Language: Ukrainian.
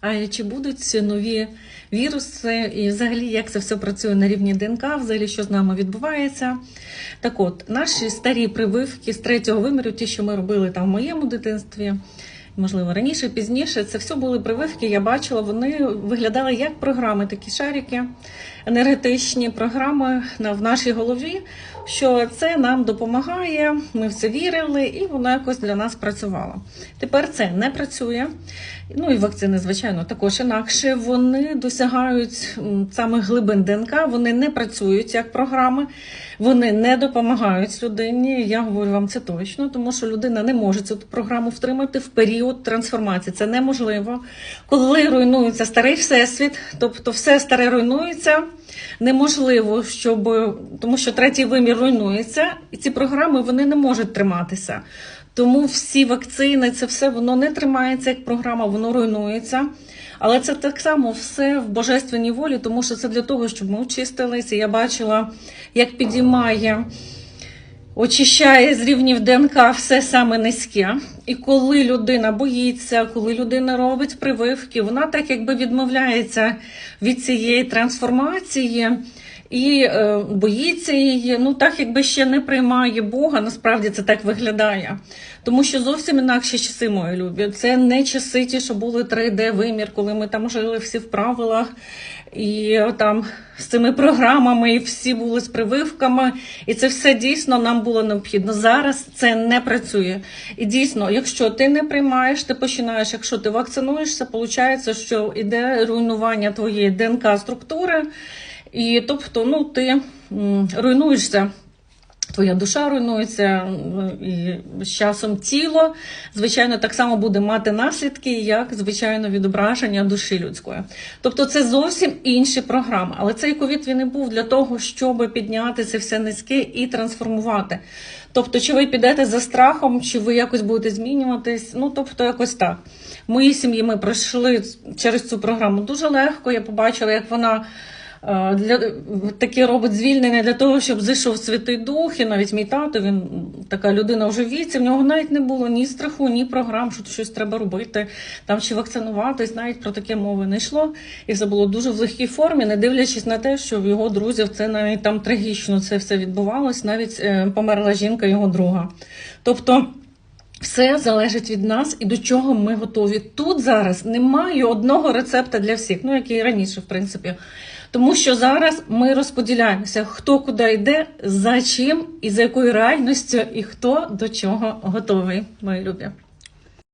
А чи будуть нові віруси, і взагалі як це все працює на рівні ДНК, взагалі що з нами відбувається? Так от, наші старі прививки з третього виміру, ті, що ми робили там в моєму дитинстві, можливо, раніше, пізніше, це все були прививки. Я бачила, вони виглядали як програми, такі шарики, енергетичні програми в нашій голові, що це нам допомагає, ми в це вірили, і воно якось для нас працювало. Тепер це не працює. Ну і вакцини, звичайно, також інакше. Вони досягають саме глибин ДНК, вони не працюють як програми, вони не допомагають людині. Я говорю вам це точно, тому що людина не може цю програму втримати в період трансформації. Це неможливо. Коли руйнується старий всесвіт, тобто все старе руйнується. Неможливо, щоб тому, що третій вимір руйнується, і ці програми вони не можуть триматися. Тому всі вакцини, це все воно не тримається як програма, воно руйнується. Але це так само все в божественній волі, тому що це для того, щоб ми очистилися. Я бачила, як підіймає, очищає з рівнів ДНК все саме низьке. І коли людина боїться, коли людина робить прививки, вона так якби відмовляється від цієї трансформації і е, боїться її. Ну так якби ще не приймає Бога. Насправді це так виглядає. Тому що зовсім інакші часи, мої любі. Це не часи ті, що були 3D вимір, коли ми там жили всі в правилах. І там з цими програмами, і всі були з прививками, і це все дійсно нам було необхідно. Зараз це не працює. І дійсно, якщо ти не приймаєш, ти починаєш, якщо ти вакцинуєшся, виходить, що йде руйнування твоєї ДНК структури, і тобто, ну ти руйнуєшся. Твоя душа руйнується, і з часом тіло, звичайно, так само буде мати наслідки, як звичайно відображення душі людської. Тобто це зовсім інші програми. Але цей ковід він і був для того, щоб підняти це все низьке і трансформувати. Тобто, чи ви підете за страхом, чи ви якось будете змінюватись? Ну тобто, якось так. В моїй сім'ї ми пройшли через цю програму дуже легко. Я побачила, як вона. Е, Для таке робить звільнення для того, щоб зайшов Святий Дух, і навіть мій тато, він така людина вже віці, в нього навіть не було ні страху, ні програм, що щось треба робити, там чи вакцинуватись, навіть про таке мови не йшло. І це було дуже в легкій формі, не дивлячись на те, що в його друзів це навіть там трагічно це все відбувалось, навіть е, померла жінка його друга. Тобто. Все залежить від нас і до чого ми готові. Тут зараз немає одного рецепта для всіх, ну як і раніше, в принципі. Тому що зараз ми розподіляємося, хто куди йде, за чим і за якою реальністю, і хто до чого готовий, мої любі.